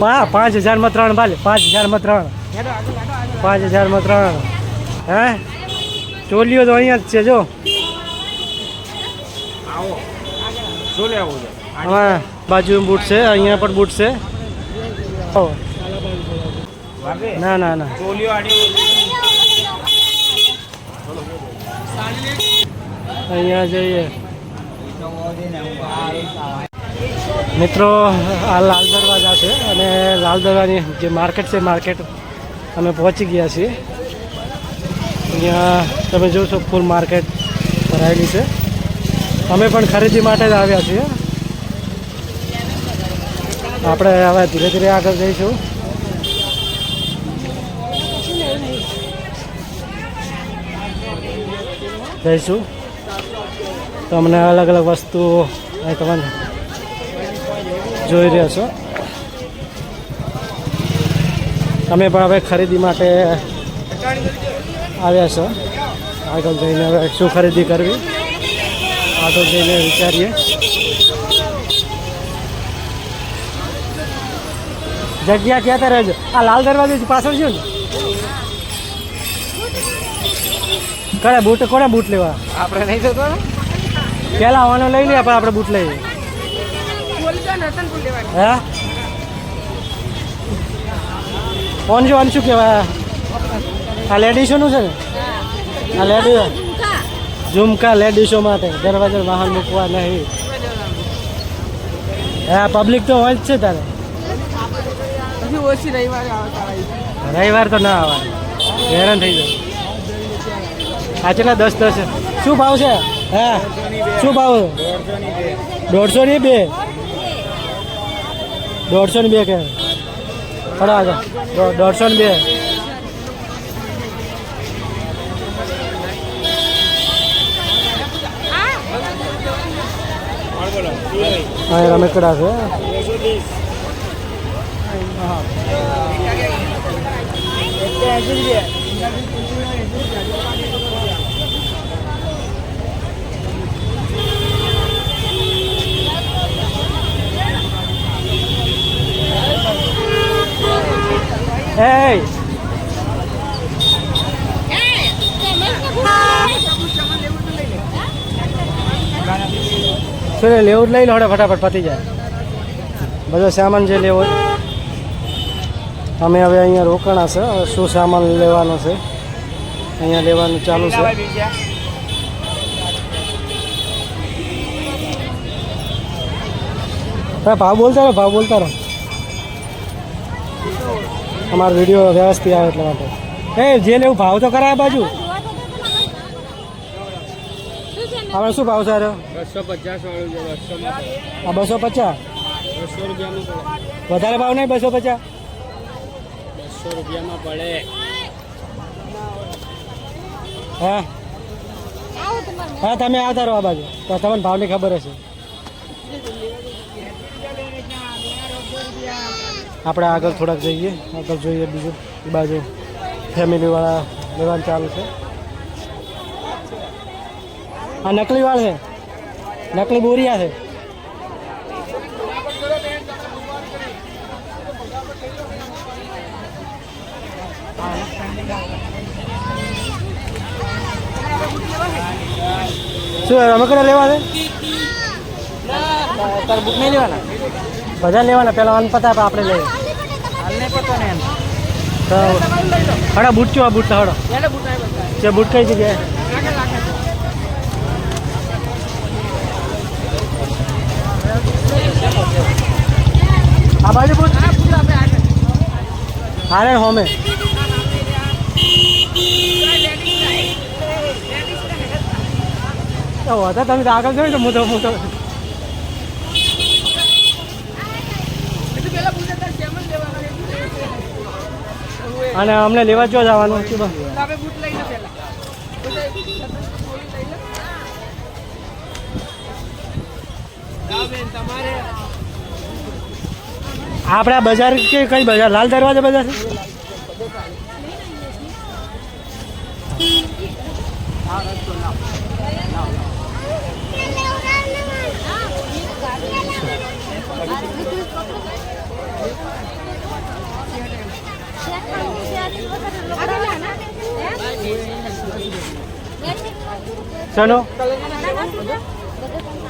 પા પાંચ હજારમાં ત્રણ ભાલે પાંચ હજારમાં ત્રણ. પાંચ હજારમાં ત્રણ. હે? ચોલીઓ તો અહીંયા જ છે જો. હા બાજુ બૂટ છે અહીંયા પણ બૂટ છે. ના ના ના. અહીંયા જઈએ. મિત્રો, આ લાલ દરવાજા છે અને લાલ દરવાજાની જે માર્કેટ છે, માર્કેટ અમે પહોંચી ગયા છીએ. અહીંયા તમે જોશો, ફૂલ માર્કેટ ભરાયેલી છે. અમે પણ ખરીદી માટે જ આવ્યા છીએ. આપણે હવે ધીરે ધીરે આગળ જઈશું. જઈશું. તમને અલગ અલગ વસ્તુઓ તમને તમે જોઈ રહ્યા છો. અમે પણ હવે ખરીદી માટે આવ્યા છો. આગળ જઈને હવે શું ખરીદી કરવી? આગળ જઈને વિચારીએ. જગ્યા ક્યાં રહેજો આ લાલ દરવાજો પાછળ છે ને? કયા બૂટ કોને બૂટ લેવા? આપણે નહીં થતો પેલા આવવાનો લઈ લઈએ પણ આપણે બૂટ લઈએ. હે? કોણ જો શું કહેવાય? આ લેડીસોનું છે ને? આ લેડીઝ ઝુમકા. લેડીસો માટે. દરવાજા વાહન મૂકવા નહીં. હા પબ્લિક તો હોય જ છે તારે. રવિવાર તો ના આવે. હેરાન થઈ જાય. આ કેટલા દસ દસ શું ભાવ છે? હા? શું ભાવ દોઢસો ની બે. દોઢસો ની બે કે પડો આગળ દો- દોઢસો ની બે હા રમેકડા છે Hey! શું રે, લેવું જ લઈ લો હવે ફટાફટ પતી જાય. બધો સામાન જે લેવો અમે હવે અહીંયા રોકાણા છે હવે શું સામાન લેવાનો છે? અહીંયા લેવાનું ચાલુ છે. ભાવ બોલતા રહો ભાવ બોલતા રહો. અમારો વીડિયો વ્યવસ્થિત આવે એટલા માટે. એ જે લેવું ભાવ તો કરાય બાજુ? આપણે શું ભાવ સારો બસો બસો પચાસ. વધારે ભાવ નહીં બસો પચાસ? બસો હા, તમે આવતા રહો આ બાજુ. તો તમને ભાવની ખબર હશે. આપણે આગળ થોડાક જઈએ, આગળ જોઈએ બીજું. એ બાજુ ફેમિલીવાળા લેવાનું ચાલુ છે. આ નકલી વાળ છે. નકલી બોરિયા છે. શું રમકડા લેવા છે? બુક નહીં લેવાના? બધા લેવાના પેલા અન પતા આપણે લઈએ. હાલ પતો ને એમ. તો હડા બૂટ ચો આ બૂટ હડો એને બુક નહીં બતાવે જે બૂટ કઈ જગ્યાએ? આ બાજુ બૂટ? હારે હોમે. તો વધારે તમે તો આગળ જોયું તો હું તો હું તો એટલે પેલા બુક તાર કેમ જ લેવાના અને અમને લેવા જો જવાનું બસ. આપણે બજાર કે કઈ બજાર? લાલ દરવાજા બજાર છે? चलो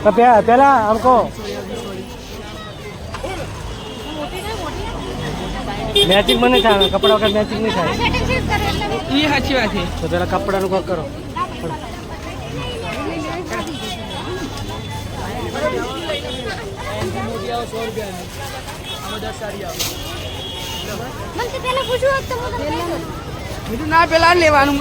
तो पे- पहला हमको મેચિંગ મને થાય કપડા વગર મેચિંગ નહીં થાય એ સાચી વાત છે તો પેલા કપડાનું કોક કરો મને પેલા પૂછ્યું હોત તો હું તમને કહી દઉં. બીજું ના પેલા લેવાનું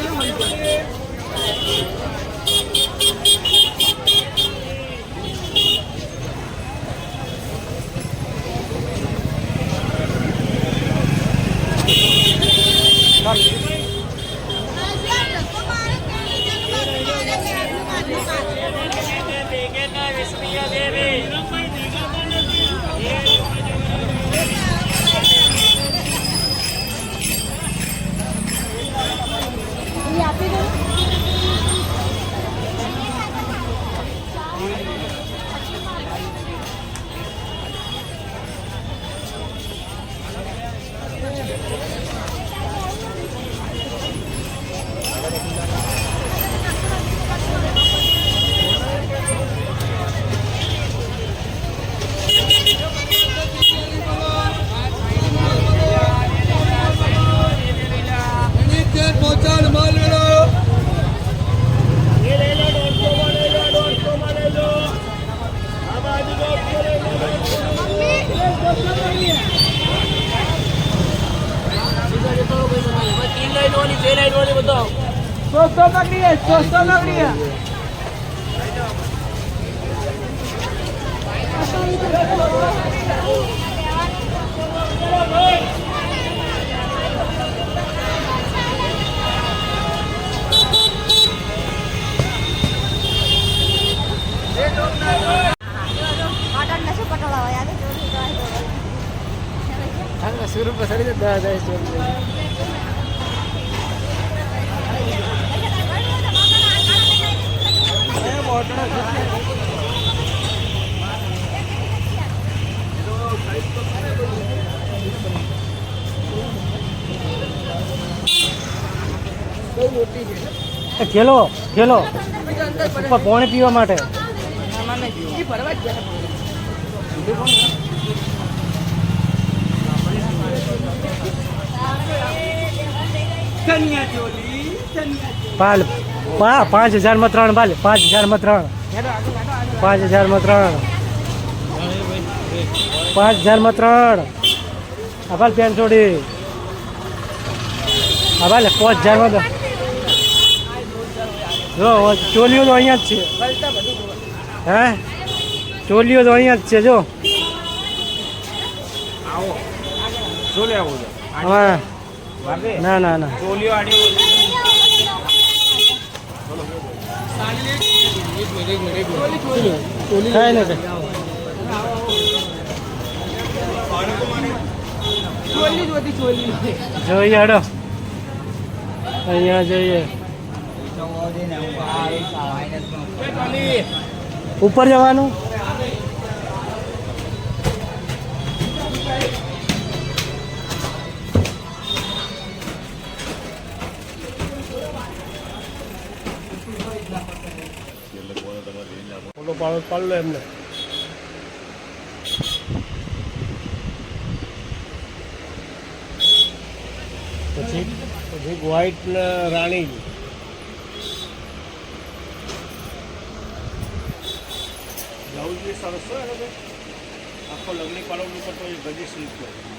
Cool. 200 tak jest, 200 tak jest. ಹಂಗ ಸುರು ಬಸಡಿದ ದಾದ ಎಷ್ಟು ખેલો ખેલો. પાણી પીવા માટે. પાલ. પા પાંચ હજારમાં ત્રણ ભાલે પાંચ હજારમાં ત્રણ. પાંચ હજારમાં ત્રણ. પાંચ હજારમાં ત્રણ. આભાલ પેન છોડી. આભાર પાંચ હજારમાં જો ચોલીઓ તો અહીંયા જ છે. હે? ચોલીઓ તો અહીંયા જ છે જો. હા. ના ના ના. ચોલીઓ જોઈએ હડો. અહીંયા જઈએ. ઉપર જવાનું? પાડો પાડલો એમને. પછી પછી વ્હાઈટ રાણી. બ્લાઉઝ સરસ છે આખો લગની પાડો ઉપર તો ગજી સ્લીપ છે